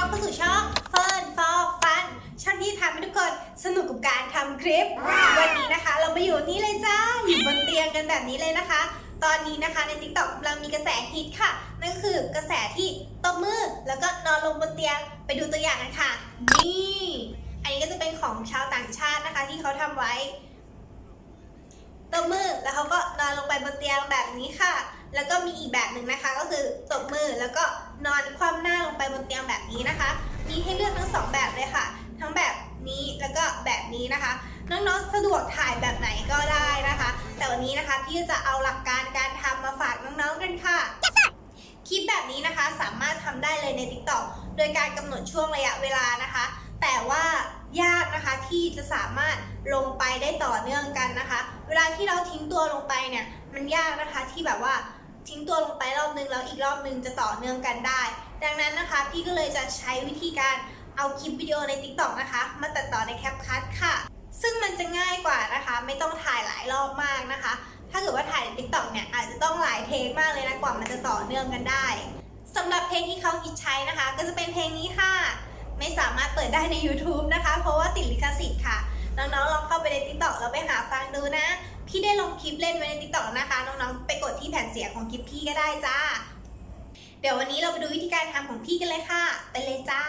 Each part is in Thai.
รับเข้าสู่ช่อง Fun for Fun ช่องที่ทำให้ทุกคนสนุกกับการทำคลิป วันนี้นะคะ เรามาอยู่นี่เลยจ้าอยู่บนเตียงกันแบบนี้เลยนะคะ ตอนนี้นะคะใน TikTok เรามีกระแสฮิตค่ะ นั่นก็คือกระแสที่ตบมือแล้วก็นอนลงบนเตียงไปดูตัวอย่างกันค่ะ นี่ อันนี้ก็จะเป็นของชาวต่างชาตินะคะ ที่เขาทำไว้ตบมือแล้วเขาก็นอนลงไปบนเตียงแบบนี้ค่ะ แล้วก็มีอีกแบบหนึ่งนะคะ ก็คือตบมือแล้วก็ นอนคว่ำหน้าลงไปบนเตียงแบบนี้นะคะ มีให้เลือกทั้งสองแบบเลยค่ะ ทั้งแบบนี้แล้วก็แบบนี้นะคะ น้องๆสะดวกถ่ายแบบไหนก็ได้นะคะ แต่วันนี้นะคะพี่จะเอาหลักการการทำมาฝากน้องๆกันค่ะ คลิปแบบนี้นะคะสามารถทำได้เลยใน TikTok โดยการกำหนดช่วงระยะเวลานะคะ แต่ว่ายากนะคะที่จะสามารถลงไปได้ต่อเนื่องกันนะคะ เวลาที่เราทิ้งตัวลงไปเนี่ยมันยากนะคะที่แบบว่า ทิ้งตัวลงไปรอบนึงแล้วอีกรอบนึงจะต่อเนื่องกันได้ ดังนั้นนะคะ พี่ก็เลยจะใช้วิธีการเอาคลิปวิดีโอใน TikTok นะคะ มาตัดต่อใน CapCut ค่ะ ซึ่งมันจะง่ายกว่านะคะ ไม่ต้องถ่ายหลายรอบมากนะคะ ถ้าเกิดว่าถ่ายใน TikTok เนี่ยอาจจะต้องหลายเทคมากเลยนะกว่ามันจะต่อเนื่องกันได้สำหรับเพลงที่เขาคิดใช้นะคะ ก็จะเป็นเพลงนี้ค่ะ ไม่สามารถเปิดได้ใน YouTube นะคะ เพราะว่าติดลิขสิทธิ์ค่ะ น้องๆลองเข้าไปใน TikTok แล้วไปหาฟังดูนะ พี่ได้ลงคลิปเล่นไว้ใน TikTok นะคะ น้องๆไปกดที่แผ่นเสียงของคลิปพี่ก็ได้จ้า เดี๋ยววันนี้เราไปดูวิธีการทำของพี่กันเลยค่ะ ไปเลยจ้า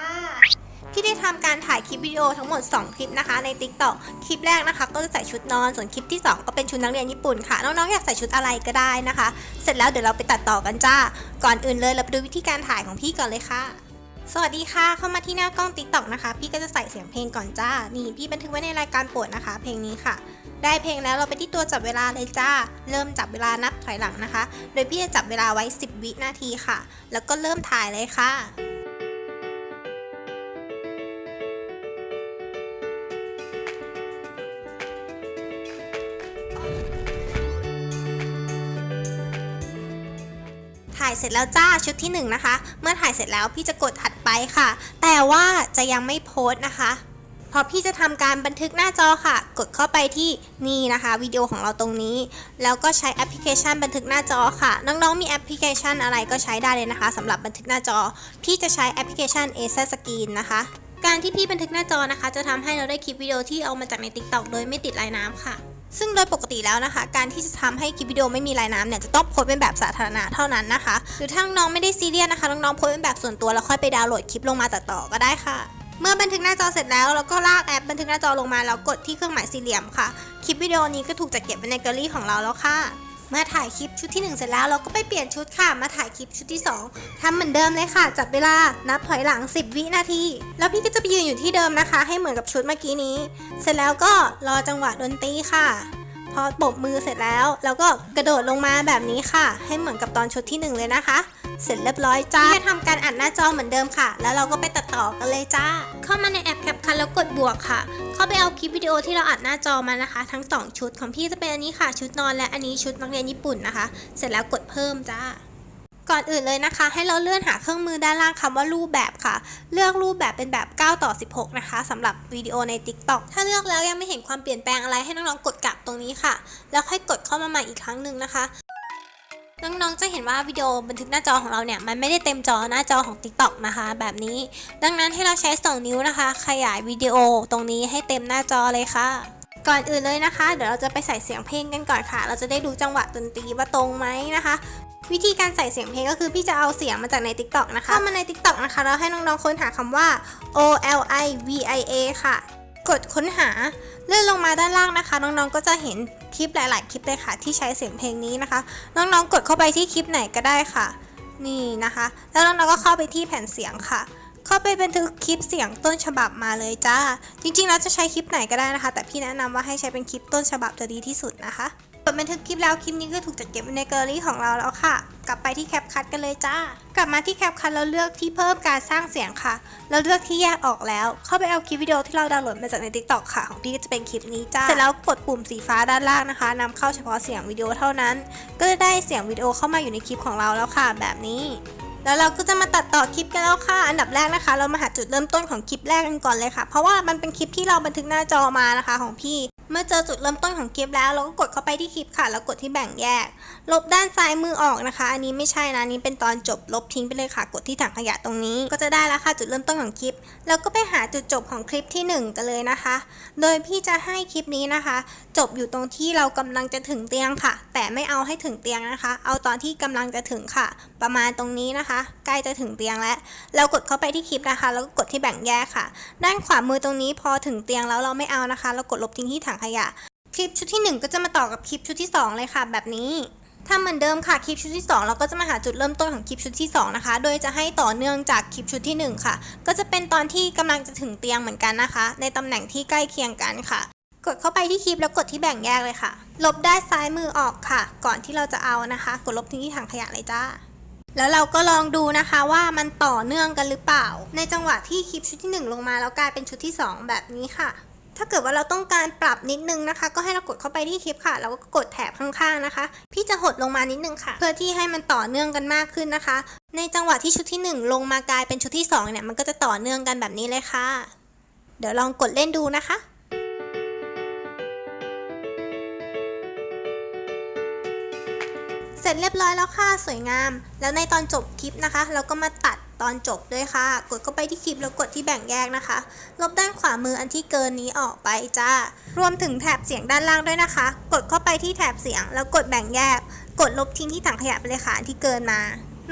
พี่ได้ทำการถ่ายคลิปวิดีโอทั้งหมด 2 คลิปนะคะใน TikTok คลิปแรกนะคะ ก็จะใส่ชุดนอน ส่วนคลิปที่ 2 ก็เป็นชุดนักเรียนญี่ปุ่นค่ะ น้องๆอยากใส่ชุดอะไรก็ได้นะคะ เสร็จแล้วเดี๋ยวเราไปตัดต่อกันจ้า ก่อนอื่นเลยเราไปดูวิธีการถ่ายของพี่ก่อนเลยค่ะ สวัสดีค่ะ เข้ามาที่หน้ากล้องติ๊กต็อกนะคะ พี่ก็จะใส่เสียงเพลงก่อนจ้า นี่พี่บันทึกไว้ในรายการโปรดนะคะ เพลงนี้ค่ะ ได้เพลงแล้วเราไปที่ตัวจับเวลาเลยจ้า เริ่มจับเวลานับถอยหลังนะคะ โดยพี่จะจับเวลาไว้ 10 วินาทีค่ะ แล้วก็เริ่มถ่ายเลยค่ะายเสร็จแล้วจ้าชุดที่1นงนะคะ เมื่อถ่ายเสร็จแล้วพี่จะกดถัดไปค่ะ แต่ว่าจะยังไม่โพสต์นะคะเพราะพี่จะทำการบันทึกหน้าจอค่ะ กดเข้าไปที่นี่นะคะวิดีโอของเราตรงนี้ แล้วก็ใช้แอปพลิเคชันบันทึกหน้าจอค่ะ น้องๆมีแอปพลิเคชันอะไรก็ใช้ได้เลยนะคะสำหรับบันทึกหน้าจอ พี่จะใช้แอปพลิเคชัน a อ s c r e e n นะคะ การที่พี่บันทึกหน้าจอนะคะ จะทำให้เราได้คลิปวิดีโอที่เอามาจากใน TikTok โดยไม่ติดลายน้ำค่ะ ซึ่งโดยปกติแล้วนะคะ การที่จะทำให้คลิปวิดีโอไม่มีลายน้ำเนี่ยจะต้องโพสเป็นแบบสาธารณะเท่านั้นนะคะหรือถ้าน้องไม่ได้ซีเรียสนะคะน้องๆโพสเป็นแบบส่วนตัวแล้วค่อยไปดาวน์โหลดคลิปลงมาตัดต่อก็ได้ค่ะ เมื่อบันทึกหน้าจอเสร็จแล้วเราก็ลากแอปบันทึกหน้าจอลงมาแล้วกดที่เครื่องหมายสี่เหลี่ยมค่ะ คลิปวิดีโอนี้ก็ถูกจัดเก็บไว้ในแกลเลอรี่ของเราแล้วค่ะ เมื่อถ่ายคลิปชุดที่ 1 เสร็จแล้วเราก็ไปเปลี่ยนชุดค่ะ มาถ่ายคลิปชุดที่ 2ทำเหมือนเดิมเลยค่ะ จับเวลา นับถอยหลัง 10 วินาที แล้วพี่ก็จะไปยืนอยู่ที่เดิมนะคะ ให้เหมือนกับชุดเมื่อกี้นี้ เสร็จแล้วก็รอจังหวะดนตรีค่ะ พอปบมือเสร็จแล้วเราก็กระโดดลงมาแบบนี้ค่ะ ให้เหมือนกับตอนชุดที่หนึ่งเลยนะคะเสร็จเรียบร้อยจ้าทำการอัดหน้าจอเหมือนเดิมค่ะ แล้วเราก็ไปตัดต่อกันเลยจ้า เข้ามาในแอปแคปคันแล้วกดบวกค่ะ เข้าไปเอาคลิปวิดีโอที่เราอัดหน้าจอมานะคะ ทั้งสองชุดของพี่จะเป็นอันนี้ค่ะ ชุดนอนและอันนี้ชุดนักเรียนญี่ปุ่นนะคะ เสร็จแล้วกดเพิ่มจ้าก่อนอื่นเลยนะคะ ให้เราเลื่อนหาเครื่องมือด้านล่างคำว่ารูปแบบค่ะ เลือกรูปแบบเป็นแบบ 9 ต่อ 16 นะคะสำหรับวิดีโอใน TikTok ถ้าเลือกแล้วยังไม่เห็นความเปลี่ยนแปลงอะไรให้น้องๆกดกลับตรงนี้ค่ะ แล้วค่อยกดเข้ามาใหม่อีกครั้งหนึ่งนะคะ น้องๆ จะเห็นว่าวิดีโอบันทึกหน้าจอของเราเนี่ยมันไม่ได้เต็มจอหน้าจอของ TikTok นะคะ แบบนี้ ดังนั้นให้เราใช้ 2 นิ้วนะคะ ขยายวิดีโอตรงนี้ให้เต็มหน้าจอเลยค่ะ ก่อนอื่นเลยนะคะ เดี๋ยวเราจะไปใส่เสียงเพลงกันก่อนค่ะ เราจะได้ดูจังหวะดนตรีว่าตรงไหมนะคะวิธีการใส่เสียงเพลงก็คือพี่จะเอาเสียงมาจากใน TikTok นะคะเข้ามาใน TikTok นะคะแล้วให้น้องๆค้นหาคำว่า O L I V I A ค่ะ กดค้นหาเลื่อนลงมาด้านล่างนะคะ น้องๆก็จะเห็นคลิปหลายๆ คลิปเลยค่ะ ที่ใช้เสียงเพลงนี้นะคะ น้องๆ กดเข้าไปที่คลิปไหนก็ได้ค่ะ นี่นะคะ แล้วน้องๆก็เข้าไปที่แผ่นเสียงค่ะ เข้าไปบันทึกคลิปเสียงต้นฉบับมาเลยจ้า จริงๆแล้วจะใช้คลิปไหนก็ได้นะคะ แต่พี่แนะนำว่าให้ใช้เป็นคลิปต้นฉบับจะดีที่สุดนะคะ ดบันทึกคลิปแล้วคลิปนี้ก็ถูกจัดเก็บไว้ในแกลเลอรี่ของเราแล้วค่ะ กลับไปที่แคปคัทกันเลยจ้า กลับมาที่แคปคัทแล้วเลือกที่เพิ่มการสร้างเสียงค่ะแล้วเลือกที่แยกออกแล้ว เข้าไปเอาคลิปวิดีโอที่เราดาวน์โหลดมาจากใน TikTok ค่ะ ของพี่ก็จะเป็นคลิปนี้จ้า เสร็จแล้วกดปุ่มสีฟ้าด้านล่างนะคะนำเข้าเฉพาะเสียงวิดีโอเท่านั้น ก็จะได้เสียงวิดีโอเข้ามาอยู่ในคลิปของเราแล้วค่ะ แบบนี้แล้วเราก็จะมาตัดต่อคลิปกันแล้วค่ะ อันดับแรกนะคะ เรามาหาจุดเริ่มต้นของคลิปแรกกันก่อนเลยค่ะ เพราะว่ามันเป็นคลิปที่เราบันทึกหน้าจอมานะคะของพี่ เมื่อเจอจุดเริ่มต้นของคลิปแล้ว เราก็กดเข้าไปที่คลิปค่ะ แล้วกดที่แบ่งแยก ลบด้านซ้ายมือออกนะคะ อันนี้ไม่ใช่นะนนี้เป็นตอนจบลบทิ้งไปเลยค่ะ กดที่ถังขยะตรงนี้ ก็จะได้แล้วค่ะจุดเริ่มต้นของคลิป แล้วก็ไปหาจุดจบของคลิปที่หนึ่งกันเลยนะคะ โดยพี่จะให้คลิปนี้นะคะ จบอยู่ตรงที่เรากำลังจะถึงเตียงค่ะ แต่ไม่เอาให้ถึงเตียงนะคะ เอาตอนที่กำลังจะถึงค่ะ ประมาณตรงนี้นะคะ ใกล้จะถึงเตียงแล้ว เรากดเข้าไปที่คลิปนะคะ แล้วก็กดที่แบ่งแยกค่ะ ด้านขวามือตรงนี้พอถึงเตียงแล้วเราไม่เอานะคะ เรากดลบทิ้งที่ถังขยะ คลิปชุดที่ 1 ก็จะมาต่อกับคลิปชุดที่ 2 เลยค่ะแบบนี้ถ้าเหมือนเดิมค่ะคลิปชุดที่ 2 เราก็จะมาหาจุดเริ่มต้นของคลิปชุดที่ 2 นะคะ โดยจะให้ต่อเนื่องจากคลิปชุดที่ 1 ค่ะ ก็จะเป็นตอนที่กำลังจะถึงเตียงเหมือนกันนะคะ ในตำแหน่งที่ใกล้เคียงกันค่ะ กดเข้าไปที่คลิปแล้วกดที่แบ่งแยกเลยค่ะ ลบได้ซ้ายมือออกค่ะ ก่อนที่เราจะเอานะคะ กดลบทิ้งที่ถังขยะเลยจ้า แล้วเราก็ลองดูนะคะว่ามันต่อเนื่องกันหรือเปล่า ในจังหวะที่คลิปชุดที่ 1 ลงมาแล้วกลายเป็นชุดที่ 2 แบบนี้ค่ะ ถ้าเกิดว่าเราต้องการปรับนิดนึงนะคะ ก็ให้เรากดเข้าไปที่คลิปค่ะแล้วก็กดแถบข้างๆนะคะ พี่จะหดลงมานิดนึงค่ะ เพื่อที่ให้มันต่อเนื่องกันมากขึ้นนะคะ ในจังหวะที่ชุดที่ 1 ลงมากลายเป็นชุดที่2เนี่ยมันก็จะต่อเนื่องกันแบบนี้เลยค่ะ เดี๋ยวลองกดเล่นดูนะคะเสร็จเรียบร้อยแล้วค่ะ สวยงาม แล้วในตอนจบคลิปนะคะ เราก็มาตัด ตอนจบด้วยค่ะ กดเข้าไปที่คลิปแล้วกดที่แบ่งแยกนะคะ ลบด้านขวามืออันที่เกินนี้ออกไปจ้า รวมถึงแถบเสียงด้านล่างด้วยนะคะ กดเข้าไปที่แถบเสียง แล้วกดแบ่งแยก กดลบทิ้งที่ถังขยะไปเลยค่ะอันที่เกินมา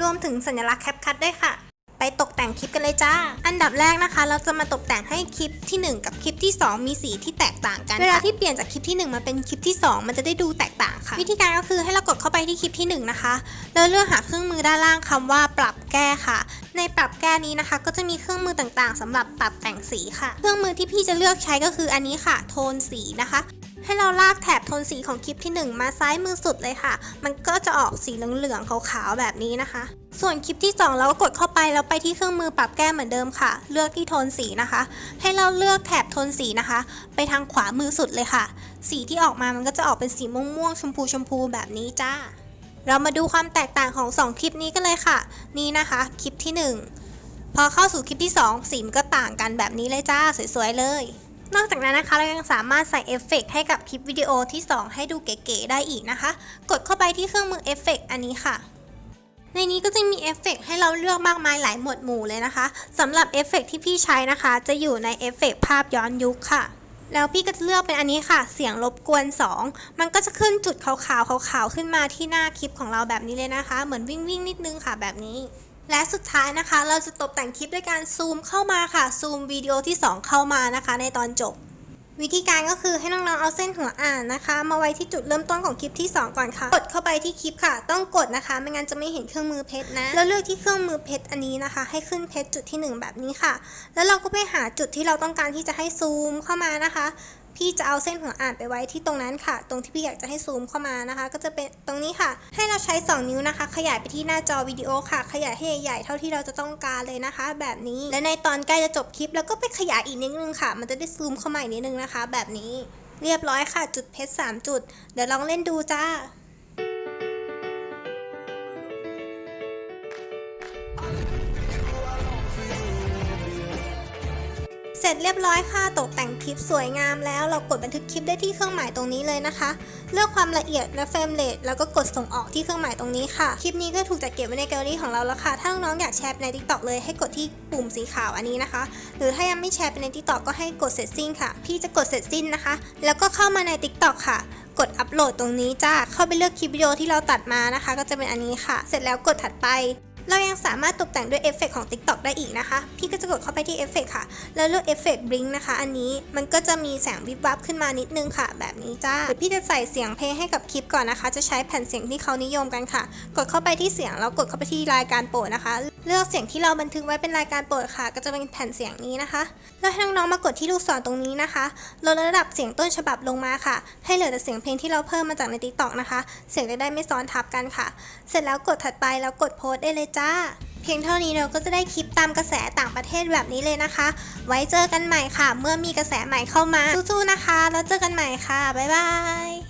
รวมถึงสัญลักษณ์แคปคัทด้วยค่ะ ไปตกแต่งคลิปกันเลยจ้า อันดับแรกนะคะ เราจะมาตกแต่งให้คลิปที่ 1 กับคลิปที่ 2 มีสีที่แตกต่างกัน เวลาที่เปลี่ยนจากคลิปที่ 1 มาเป็นคลิปที่ 2 มันจะได้ดูแตกต่างค่ะ วิธีการก็คือให้เรากดเข้าไปที่คลิปที่ 1 นะคะแล้วเลือกหาเครื่องมือด้านล่างคำว่าปรับแก้ค่ะ ในปรับแก้นี้นะคะ ก็จะมีเครื่องมือต่างๆสำหรับปรับแต่งสีค่ะ เครื่องมือที่พี่จะเลือกใช้ก็คืออันนี้ค่ะ โทนสีนะคะให้เราลากแถบโทนสีของคลิปที่ 1 มาซ้ายมือสุดเลยค่ะ มันก็จะออกสีเหลืองๆขาวๆแบบนี้นะคะ ส่วนคลิปที่ 2 เราก็กดเข้าไปแล้วไปที่เครื่องมือปรับแก้เหมือนเดิมค่ะ เลือกที่โทนสีนะคะ ให้เราเลือกแถบโทนสีนะคะ ไปทางขวามือสุดเลยค่ะ สีที่ออกมามันก็จะออกเป็นสีม่วงๆชมพูชมพูๆแบบนี้จ้า เรามาดูความแตกต่างของ 2 คลิปนี้กันเลยค่ะ นี่นะคะคลิปที่ 1 พอเข้าสู่คลิปที่ 2 สีมันก็ต่างกันแบบนี้เลยจ้า สวยๆเลย นอกจากนั้นนะคะเรายังสามารถใส่เอฟเฟกต์ให้กับคลิปวิดีโอที่ 2 ให้ดูเก๋ๆได้อีกนะคะ กดเข้าไปที่เครื่องมือเอฟเฟกต์อันนี้ค่ะ ในนี้ก็จะมีเอฟเฟกต์ให้เราเลือกมากมายหลายหมวดหมู่เลยนะคะสำหรับเอฟเฟกต์ที่พี่ใช้นะคะ จะอยู่ในเอฟเฟกต์ภาพย้อนยุคค่ะ แล้วพี่ก็จะเลือกเป็นอันนี้ค่ะ เสียงรบกวน 2 มันก็จะขึ้นจุดขาวๆขาวๆขึ้นมาที่หน้าคลิปของเราแบบนี้เลยนะคะ เหมือนวิ่งวิ่งๆนิดนึงค่ะแบบนี้ และสุดท้ายนะคะ เราจะตกแต่งคลิปด้วยการซูมเข้ามาค่ะซูมวิดีโอที่ 2 เข้ามานะคะ ในตอนจบ วิธีการก็คือให้น้องๆ เอาเส้นหัวอ่านนะคะ มาไว้ที่จุดเริ่มต้นของคลิปที่ 2 ก่อนค่ะ กดเข้าไปที่คลิปค่ะ ต้องกดนะคะ ไม่งั้นจะไม่เห็นเครื่องมือเพชรนะ แล้วเลือกที่เครื่องมือเพชรอันนี้นะคะ ให้ขึ้นเพชรจุดที่ 1 แบบนี้ค่ะ แล้วเราก็ไปหาจุดที่เราต้องการที่จะให้ซูมเข้ามานะคะ พี่จะเอาเส้นหัวอ่านไปไว้ที่ตรงนั้นค่ะ ตรงที่พี่อยากจะให้ซูมเข้ามานะคะ ก็จะเป็นตรงนี้ค่ะ ให้เราใช้ 2 นิ้วนะคะ ขยายไปที่หน้าจอวิดีโอค่ะ ขยายให้ใหญ่ๆเท่าที่เราจะต้องการเลยนะคะ แบบนี้ และในตอนใกล้จะจบคลิปแล้วก็ไปขยายอีกนิดนึงค่ะ มันจะได้ซูมเข้ามาอีกนิดนึงนะคะ แบบนี้ เรียบร้อยค่ะ จุดเพชร3จุด เดี๋ยวลองเล่นดูจ้า ร็จเรียบร้อยค่ะ ตกแต่งคลิปสวยงามแล้ว เรากดบันทึกคลิปได้ที่เครื่องหมายตรงนี้เลยนะคะ เลือกความละเอียดและเฟรมเรทแล้วก็กดส่งออกที่เครื่องหมายตรงนี้ค่ะ คลิปนี้ก็ถูกจัดเก็บไว้ในแกลเลอรี่ของเราแล้วค่ะ ถ้าน้องๆอยากแชร์ไปใน TikTok เลยให้กดที่ปุ่มสีขาวอันนี้นะคะ หรือถ้ายังไม่แชร์ไปใน TikTok ก็ให้กดเสร็จสิ้นค่ะ พี่จะกดเสร็จสิ้นนะคะ แล้วก็เข้ามาใน TikTok ค่ะกดอัปโหลดตรงนี้จ้าเข้าไปเลือกคลิปวิดีโอที่เราตัดมานะคะ ก็จะเป็นอันนี้ค่ะ เสร็จแล้วกดถัดไป เรายังสามารถตกแต่งด้วยเอฟเฟกต์ของ TikTok ได้อีกนะคะ พี่ก็จะกดเข้าไปที่เอฟเฟกต์ค่ะ แล้วเลือกเอฟเฟกต์บลิงนะคะ อันนี้มันก็จะมีแสงวิบวับขึ้นมานิดนึงค่ะ แบบนี้จ้าเดี๋ยวพี่จะใส่เสียงเพลงให้กับคลิปก่อนนะคะ จะใช้แผ่นเสียงที่เขานิยมกันค่ะ กดเข้าไปที่เสียงแล้วกดเข้าไปที่รายการโปรดนะคะ เลือกเสียงที่เราบันทึกไว้เป็นรายการโปรดค่ะ ก็จะเป็นแผ่นเสียงนี้นะคะ แล้วให้น้องๆมากดที่ลูกศรตรงนี้นะคะลดระดับเสียงต้นฉบับลงมาค่ะ ให้เหลือแต่เสียงเพลงที่เราเพิ่มมาจากใน TikTok นะคะ เสียงจะได้ไม่ซ้อนทับกันค่ะ เสร็จแล้วกดถัดไปแล้วกดโพสต์ได้เลยจ้า เพียงเท่านี้เราก็จะได้คลิปตามกระแสต่างประเทศแบบนี้เลยนะคะ ไว้เจอกันใหม่ค่ะ เมื่อมีกระแสใหม่เข้ามาสู้ๆนะคะ แล้วเจอกันใหม่ค่ะ บ๊ายบาย